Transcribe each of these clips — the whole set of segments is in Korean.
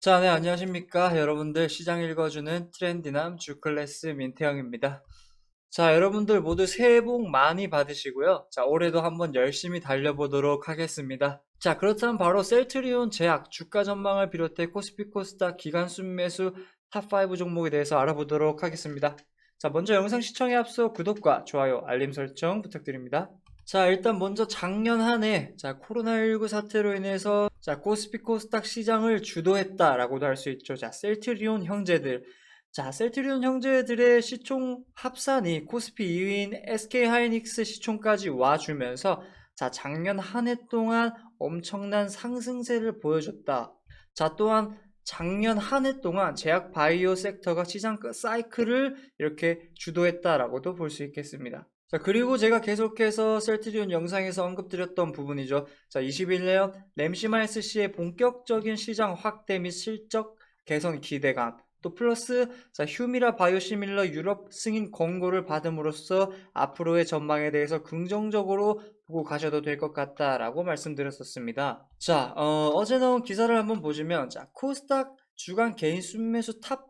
자, 네, 안녕하십니까. 여러분들 시장 읽어주는 트렌디남 주클래스 민태형입니다. 자, 여러분들 모두 새해 복 많이 받으시고요. 자, 올해도 한번 열심히 달려보도록 하겠습니다. 자, 그렇다면 바로 셀트리온 제약 주가 전망을 비롯해 코스피 코스닥 기간 순매수 탑5 종목에 대해서 알아보도록 하겠습니다. 자, 먼저 영상 시청에 앞서 구독과 좋아요, 알림 설정 부탁드립니다. 자, 일단 먼저 작년 한 해, 자, 코로나19 사태로 인해서, 자, 코스피 코스닥 시장을 주도했다라고도 할 수 있죠. 자, 셀트리온 형제들. 자, 셀트리온 형제들의 시총 합산이 코스피 2위인 SK 하이닉스 시총까지 와주면서, 자, 작년 한 해 동안 엄청난 상승세를 보여줬다. 자, 또한 작년 한 해 동안 제약 바이오 섹터가 시장 사이클을 이렇게 주도했다라고도 볼 수 있겠습니다. 자, 그리고 제가 계속해서 셀트리온 영상에서 언급드렸던 부분이죠. 자, 21년 램시마이스 씨의 본격적인 시장 확대 및 실적 개선 기대감, 또 플러스 자, 휴미라 바이오시밀러 유럽 승인 권고를 받음으로써 앞으로의 전망에 대해서 긍정적으로 보고 가셔도 될 것 같다라고 말씀드렸었습니다. 자, 어, 제 나온 기사를 한번 보시면 자, 코스닥 주간 개인 순매수 탑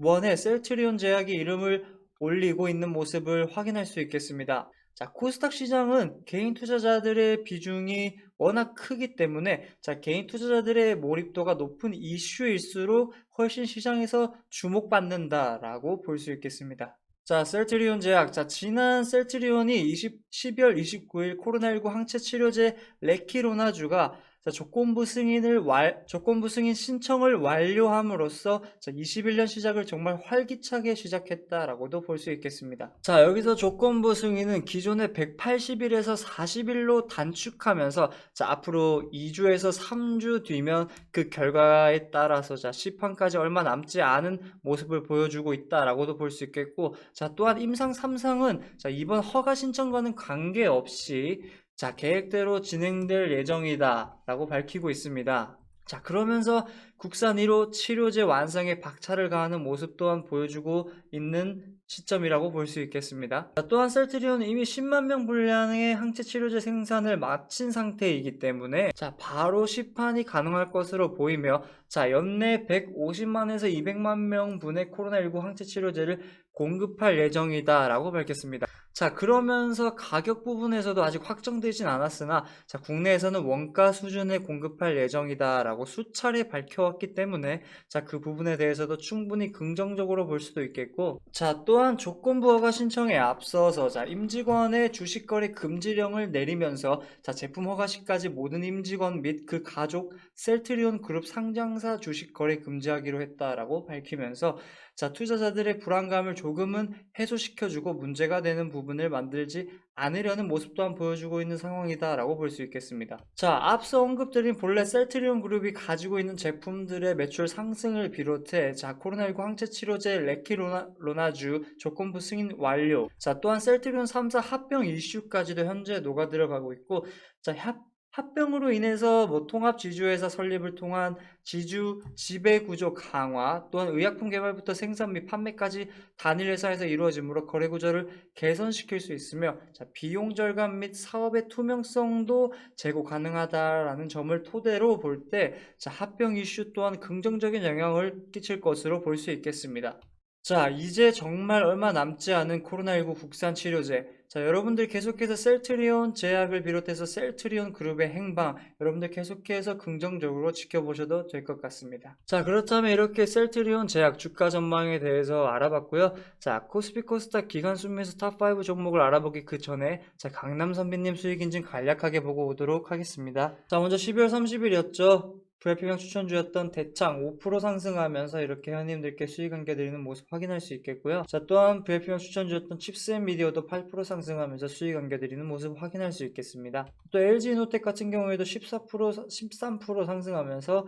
1에 셀트리온 제약이 이름을 올리고 있는 모습을 확인할 수 있겠습니다. 자, 코스닥 시장은 개인 투자자들의 비중이 워낙 크기 때문에 자, 개인 투자자들의 몰입도가 높은 이슈일수록 훨씬 시장에서 주목받는다라고 볼 수 있겠습니다. 자, 셀트리온 제약. 자, 지난 셀트리온이 20, 12월 29일 코로나19 항체 치료제 레키로나주가 자, 조건부 승인을 완, 조건부 승인 신청을 완료함으로써 자, 21년 시작을 정말 활기차게 시작했다라고도 볼 수 있겠습니다. 자, 여기서 조건부 승인은 기존의 180일에서 40일로 단축하면서 자, 앞으로 2주에서 3주 뒤면 그 결과에 따라서 자, 시판까지 얼마 남지 않은 모습을 보여주고 있다라고도 볼 수 있겠고 자, 또한 임상 3상은 자, 이번 허가 신청과는 관계없이 자, 계획대로 진행될 예정이다 라고 밝히고 있습니다. 자, 그러면서 국산 1호 치료제 완성에 박차를 가하는 모습 또한 보여주고 있는 시점이라고 볼 수 있겠습니다. 자, 또한 셀트리온은 이미 10만 명 분량의 항체 치료제 생산을 마친 상태이기 때문에 자, 바로 시판이 가능할 것으로 보이며 자, 연내 150만에서 200만 명 분의 코로나19 항체 치료제를 공급할 예정이다 라고 밝혔습니다. 자, 그러면서 가격 부분에서도 아직 확정되진 않았으나, 자, 국내에서는 원가 수준에 공급할 예정이다라고 수차례 밝혀왔기 때문에, 자, 그 부분에 대해서도 충분히 긍정적으로 볼 수도 있겠고, 자, 또한 조건부 허가 신청에 앞서서, 자, 임직원의 주식거래 금지령을 내리면서, 자, 제품 허가 시까지 모든 임직원 및 그 가족 셀트리온 그룹 상장사 주식거래 금지하기로 했다라고 밝히면서, 자, 투자자들의 불안감을 조금은 해소시켜주고 문제가 되는 부분을 만들지 않으려는 모습 또한 보여주고 있는 상황이다라고 볼 수 있겠습니다. 자, 앞서 언급드린 본래 셀트리온 그룹이 가지고 있는 제품들의 매출 상승을 비롯해 자, 코로나19 항체 치료제 레키로나주 조건부 승인 완료. 자, 또한 셀트리온 3사 합병 이슈까지도 현재 녹아 들어가고 있고 자, 합 합병으로 인해서 뭐 통합 지주회사 설립을 통한 지주 지배 구조 강화, 또한 의약품 개발부터 생산 및 판매까지 단일 회사에서 이루어지므로 거래 구조를 개선시킬 수 있으며 자, 비용 절감 및 사업의 투명성도 제고 가능하다라는 점을 토대로 볼 때 합병 이슈 또한 긍정적인 영향을 끼칠 것으로 볼 수 있겠습니다. 자, 이제 정말 얼마 남지 않은 코로나19 국산 치료제. 자, 여러분들 계속해서 셀트리온 제약을 비롯해서 셀트리온 그룹의 행방, 여러분들 계속해서 긍정적으로 지켜보셔도 될 것 같습니다. 자, 그렇다면 이렇게 셀트리온 제약 주가 전망에 대해서 알아봤고요. 자, 코스피 코스닥 기간 순매수 탑5 종목을 알아보기 그 전에 자, 강남 선배님 수익 인증 간략하게 보고 오도록 하겠습니다. 자, 먼저 12월 30일이었죠. VIP명 추천주였던 대창 5% 상승하면서 이렇게 회원님들께 수익 안겨드리는 모습 확인할 수 있겠고요. 자 또한 VIP명 추천주였던 칩스앤 미디어도 8% 상승하면서 수익 안겨드리는 모습 확인할 수 있겠습니다. 또 LG노텍 같은 경우에도 14% 13% 상승하면서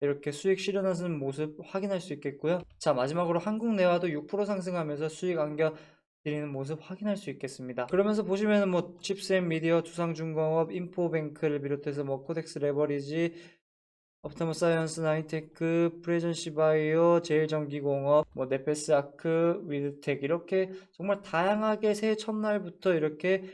이렇게 수익 실현하는 모습 확인할 수 있겠고요. 자 마지막으로 한국내화도 6% 상승하면서 수익 안겨 드리는 모습 확인할 수 있겠습니다. 그러면서 보시면은 뭐 칩스앤 미디어, 두상중공업, 인포뱅크를 비롯해서 뭐 코덱스 레버리지, 업타모 사이언스, 나이테크, 프레전시 바이오, 제일전기공업, 뭐 네페스아크, 위드텍 이렇게 정말 다양하게 새해 첫날부터 이렇게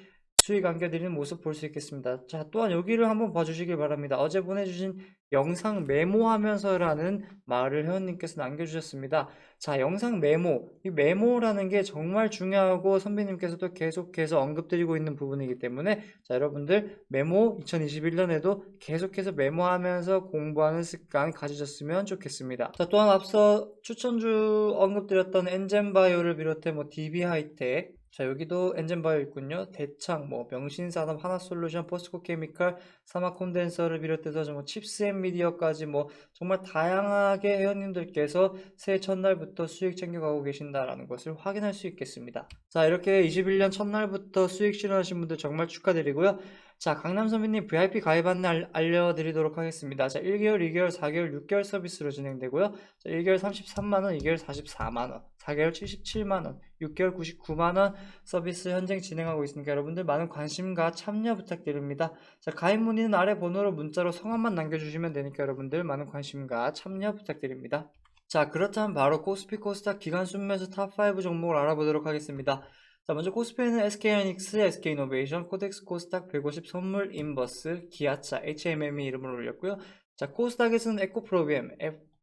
수익 안겨드리는 모습 볼 수 있겠습니다. 자, 또한 여기를 한번 봐주시길 바랍니다. 어제 보내주신 영상 메모하면서라는 말을 회원님께서 남겨주셨습니다. 자, 영상 메모. 이 메모라는 게 정말 중요하고 선배님께서도 계속해서 언급드리고 있는 부분이기 때문에 자, 여러분들 메모 2021년에도 계속해서 메모하면서 공부하는 습관 가지셨으면 좋겠습니다. 자, 또한 앞서 추천주 언급드렸던 엔젠바이오를 비롯해 뭐 DB 하이텍 자, 여기도 엔젠바이오 있군요. 대창, 뭐, 명신산업, 하나솔루션, 포스코 케미칼, 사막 콘덴서를 비롯해서 뭐 칩스 앤 미디어까지 뭐 정말 다양하게 회원님들께서 새해 첫날부터 수익 챙겨가고 계신다라는 것을 확인할 수 있겠습니다. 자, 이렇게 21년 첫날부터 수익 실현하신 분들 정말 축하드리고요. 자, 강남 선배님 VIP 가입 안내 알- 알려드리도록 하겠습니다. 자, 1개월, 2개월, 4개월, 6개월 서비스로 진행되고요. 자, 1개월 33만원, 2개월 44만원, 4개월 77만원, 6개월 99만원 서비스 현재 진행하고 있으니까 여러분들 많은 관심과 참여 부탁드립니다. 자, 가입 문의는 아래 번호로 문자로 성함만 남겨주시면 되니까 여러분들 많은 관심과 참여 부탁드립니다. 자, 그렇다면 바로 코스피 코스닥 기간 순매수 탑5 종목을 알아보도록 하겠습니다. 자, 먼저 코스피에는 SK하이닉스, SK이노베이션, 코덱스 코스닥 150 선물 인버스, 기아차, HMM이 이름을 올렸고요. 자, 코스닥에서는 에코프로비엠,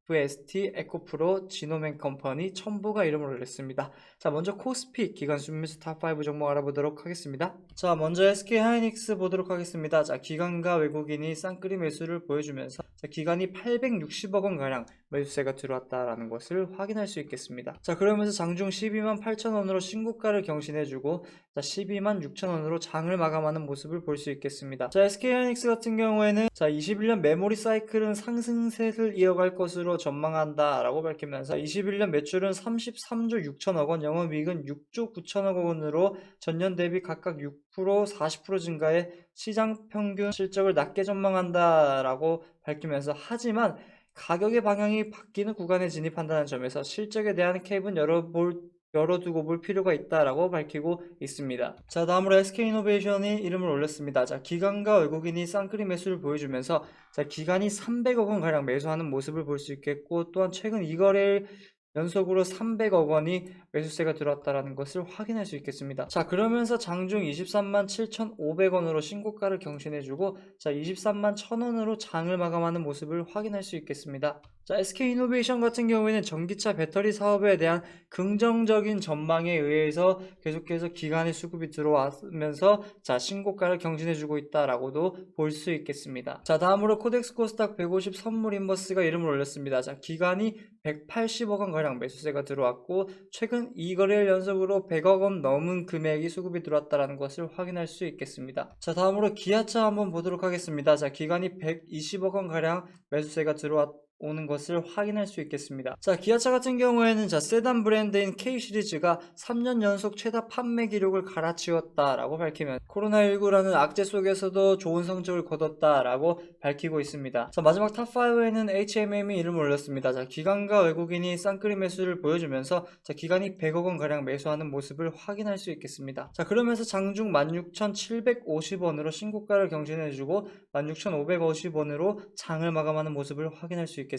FST, 에코프로, 지노맨 컴퍼니, 첨보가 이름을 올렸습니다. 자, 먼저 코스피 기간 순매수 탑5 종목 알아보도록 하겠습니다. 자, 먼저 SK하이닉스 보도록 하겠습니다. 자, 기관과 외국인이 쌍끌이 매수를 보여주면서 자, 기관이 860억 원 가량 매수세가 들어왔다라는 것을 확인할 수 있겠습니다. 자, 그러면서 장중 12만 8천 원으로 신고가를 경신해주고 자, 12만 6천 원으로 장을 마감하는 모습을 볼 수 있겠습니다. 자, SK하이닉스 같은 경우에는 자, 21년 메모리 사이클은 상승세를 이어갈 것으로 전망한다 라고 밝히면서 21년 매출은 33조 6천억 원, 영업이익은 6조 9천억 원으로 전년 대비 각각 6% 40% 증가해 시장 평균 실적을 낮게 전망한다 라고 밝히면서 하지만 가격의 방향이 바뀌는 구간에 진입한다는 점에서 실적에 대한 캡은 열어볼 열어두고 볼 필요가 있다라고 밝히고 있습니다. 자, 다음으로 SK이노베이션이 이름을 올렸습니다. 자, 기관과 외국인이 쌍끌이 매수를 보여주면서 자, 기관이 300억 원 가량 매수하는 모습을 볼 수 있겠고 또한 최근 이거래일 연속으로 300억 원이 매수세가 들어왔다라는 것을 확인할 수 있겠습니다. 자, 그러면서 장중 23만 7,500원으로 신고가를 경신해주고 자, 23만 1,000원으로 장을 마감하는 모습을 확인할 수 있겠습니다. 자, SK이노베이션 같은 경우에는 전기차 배터리 사업에 대한 긍정적인 전망에 의해서 계속해서 기간의 수급이 들어오면서 자, 신고가를 경신해주고 있다라고도 볼 수 있겠습니다. 자, 다음으로 코덱스 코스닥 150 선물 인버스가 이름을 올렸습니다. 자, 기간이 180억 원 가량 매수세가 들어왔고 최근 2거래일 연속으로 100억 원 넘은 금액이 수급이 들어왔다는 것을 확인할 수 있겠습니다. 자 다음으로 기아차 한번 보도록 하겠습니다. 자 기간이 120억 원 가량 매수세가 들어왔 오는 것을 확인할 수 있겠습니다. 자, 기아차 같은 경우에는 자, 세단 브랜드인 K 시리즈가 3년 연속 최다 판매 기록을 갈아치웠다라고 밝히면 코로나19라는 악재 속에서도 좋은 성적을 거뒀다라고 밝히고 있습니다. 자, 마지막 탑5에는 HMM이 이름을 올렸습니다. 자, 기관과 외국인이 쌍끌이 매수를 보여주면서 자, 기관이 100억 원 가량 매수하는 모습을 확인할 수 있겠습니다. 자, 그러면서 장중 16,750원으로 신고가를 경신해 주고 16,550원으로 장을 마감하는 모습을 확인할 수 있겠습니다.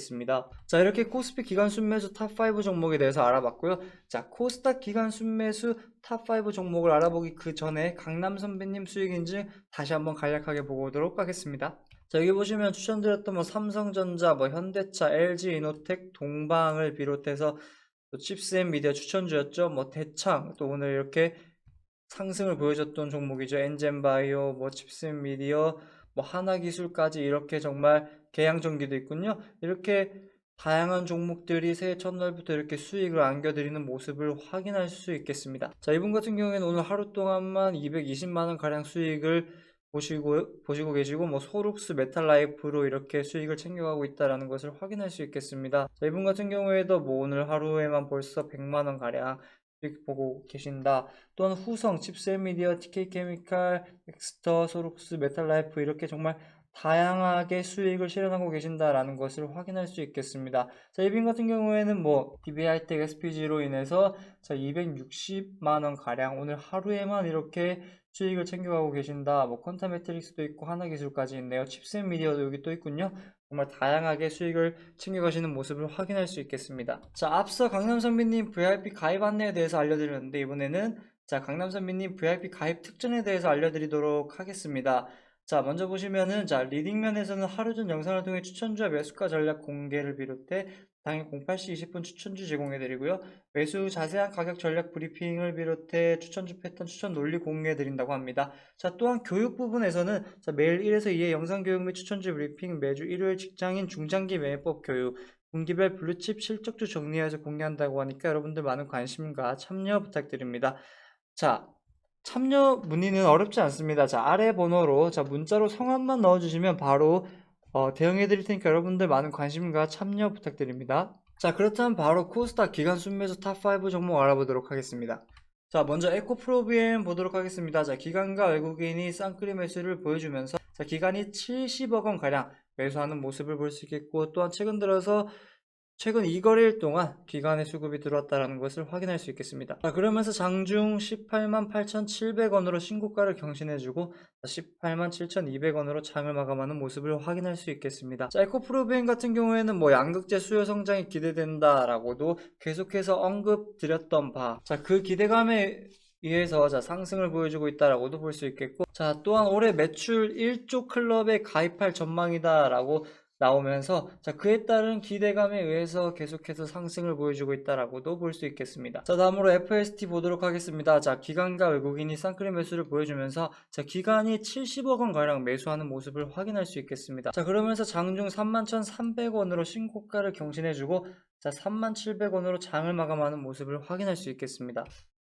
자, 이렇게 코스피 기간 순매수 탑5 종목에 대해서 알아봤고요. 자, 코스닥 기간 순매수 탑5 종목을 알아보기 그 전에 강남 선배님 수익인지 다시 한번 간략하게 보고 오도록 하겠습니다. 자, 여기 보시면 추천드렸던 뭐 삼성전자, 뭐 현대차, LG 이노텍, 동방을 비롯해서 또 칩스앤 미디어 추천주였죠. 뭐 대창, 또 오늘 이렇게 상승을 보여줬던 종목이죠. 엔젠바이오, 뭐 칩스앤 미디어, 뭐 하나 기술까지 이렇게 정말 계양전기도 있군요. 이렇게 다양한 종목들이 새해 첫날부터 이렇게 수익을 안겨드리는 모습을 확인할 수 있겠습니다. 자, 이분 같은 경우에는 오늘 하루 동안만 220만원 가량 수익을 보시고, 보시고 계시고, 뭐, 소룩스 메탈라이프로 이렇게 수익을 챙겨가고 있다는 것을 확인할 수 있겠습니다. 자, 이분 같은 경우에도 뭐 오늘 하루에만 벌써 100만원 가량 보고 계신다. 또한 후성, 칩스미디어, TK케미칼, 엑스터, 소룩스, 메탈라이프 이렇게 정말 다양하게 수익을 실현하고 계신다라는 것을 확인할 수 있겠습니다. 자, 이빈 같은 경우에는 뭐 DB하이텍 SPG로 인해서 자, 260만 원 가량 오늘 하루에만 이렇게 수익을 챙겨가고 계신다. 뭐 퀀타 매트릭스도 있고 하나 기술까지 있네요. 칩셋 미디어도 여기 또 있군요. 정말 다양하게 수익을 챙겨가시는 모습을 확인할 수 있겠습니다. 자, 앞서 강남 선배님 VIP 가입 안내에 대해서 알려드렸는데 이번에는 자, 강남선미님 VIP 가입 특전에 대해서 알려드리도록 하겠습니다. 자, 먼저 보시면은, 자, 리딩면에서는 하루 전 영상을 통해 추천주와 매수가 전략 공개를 비롯해 당일 08시 20분 추천주 제공해드리고요. 매수 자세한 가격 전략 브리핑을 비롯해 추천주 패턴 추천 논리 공개해드린다고 합니다. 자, 또한 교육 부분에서는 자, 매일 1에서 2의 영상 교육 및 추천주 브리핑, 매주 일요일 직장인 중장기 매매법 교육, 분기별 블루칩 실적주 정리해서 공개한다고 하니까 여러분들 많은 관심과 참여 부탁드립니다. 자, 참여 문의는 어렵지 않습니다. 자, 아래 번호로 자, 문자로 성함만 넣어주시면 바로 어, 대응해 드릴 테니까 여러분들 많은 관심과 참여 부탁드립니다. 자, 그렇다면 바로 코스닥 기간 순매수 탑5 종목 알아보도록 하겠습니다. 자, 먼저 에코프로비엠 보도록 하겠습니다. 자, 기관과 외국인이 쌍끌이 매수를 보여주면서 자, 기간이 70억 원 가량 매수하는 모습을 볼 수 있겠고 또한 최근 들어서 최근 2거래일 동안 기관의 수급이 들어왔다는 것을 확인할 수 있겠습니다. 자, 그러면서 장중 18만 8,700원으로 신고가를 경신해주고 18만 7,200원으로 장을 마감하는 모습을 확인할 수 있겠습니다. 자, 에코프로비엔 같은 경우에는 뭐 양극재 수요 성장이 기대된다라고도 계속해서 언급드렸던 바. 자, 그 기대감에 의해서 자, 상승을 보여주고 있다라고도 볼 수 있겠고, 자, 또한 올해 매출 1조 클럽에 가입할 전망이다라고 나오면서 자 그에 따른 기대감에 의해서 계속해서 상승을 보여주고 있다라고도 볼 수 있겠습니다. 자 다음으로 FST 보도록 하겠습니다. 자 기관과 외국인이 쌍끌이 매수를 보여주면서 자 기관이 70억 원 가량 매수하는 모습을 확인할 수 있겠습니다. 자 그러면서 장중 31,300원으로 신고가를 경신해주고 자 37,700원으로 장을 마감하는 모습을 확인할 수 있겠습니다.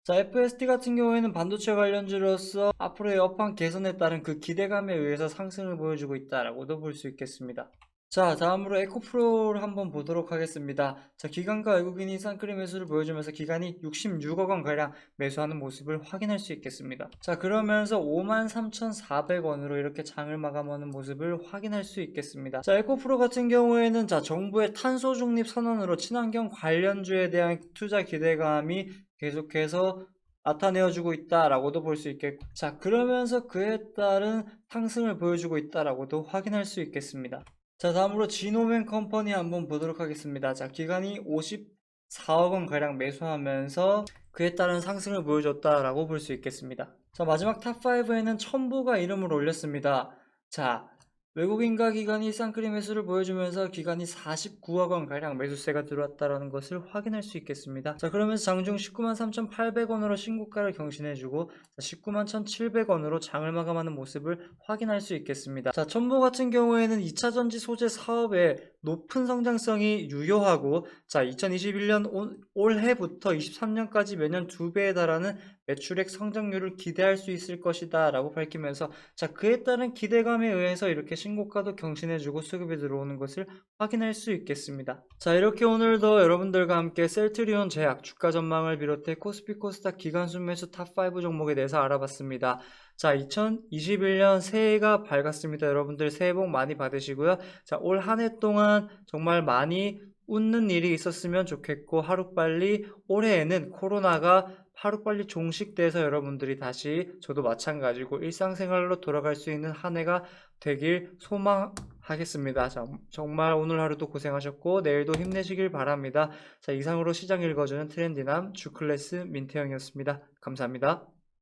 자, FST 같은 경우에는 반도체 관련주로서 앞으로의 업황 개선에 따른 그 기대감에 의해서 상승을 보여주고 있다라고도 볼 수 있겠습니다. 자, 다음으로 에코프로를 한번 보도록 하겠습니다. 자, 기관과 외국인이 쌍끌이 매수를 보여주면서 기관이 66억 원 가량 매수하는 모습을 확인할 수 있겠습니다. 자, 그러면서 53,400원으로 이렇게 장을 마감하는 모습을 확인할 수 있겠습니다. 자, 에코프로 같은 경우에는 자, 정부의 탄소 중립 선언으로 친환경 관련주에 대한 투자 기대감이 계속해서 나타내어주고 있다라고도 볼 수 있겠고 자 그러면서 그에 따른 상승을 보여주고 있다라고도 확인할 수 있겠습니다 자 다음으로 지노맨 컴퍼니 한번 보도록 하겠습니다. 자 기간이 54억 원 가량 매수하면서 그에 따른 상승을 보여줬다라고 볼 수 있겠습니다. 자 마지막 탑5에는 첨부가 이름을 올렸습니다. 자 외국인과 기관이 쌍끌이 매수를 보여주면서 기관이 49억 원 가량 매수세가 들어왔다는 것을 확인할 수 있겠습니다. 자 그러면서 장중 19만 3,800원으로 신고가를 경신해주고 19만 1,700원으로 장을 마감하는 모습을 확인할 수 있겠습니다. 자 첨보 같은 경우에는 2차 전지 소재 사업의 높은 성장성이 유효하고 자 2021년 올해부터 23년까지 매년 2배에 달하는 매출액 성장률을 기대할 수 있을 것이다 라고 밝히면서 자 그에 따른 기대감에 의해서 이렇게 신고가도 경신해주고 수급이 들어오는 것을 확인할 수 있겠습니다. 자 이렇게 오늘도 여러분들과 함께 셀트리온 제약 주가 전망을 비롯해 코스피 코스닥 기간 순 매수 탑5 종목에 대해서 알아봤습니다 자 2021년 새해가 밝았습니다 여러분들 새해 복 많이 받으시고요 자 올 한 해 동안 정말 많이 웃는 일이 있었으면 좋겠고 하루빨리 올해에는 코로나가 하루빨리 종식돼서 여러분들이 다시 저도 마찬가지고 일상생활로 돌아갈 수 있는 한 해가 되길 소망하겠습니다. 자, 정말 오늘 하루도 고생하셨고 내일도 힘내시길 바랍니다. 자, 이상으로 시장 읽어주는 트렌디남 주클래스 민태영이었습니다. 감사합니다.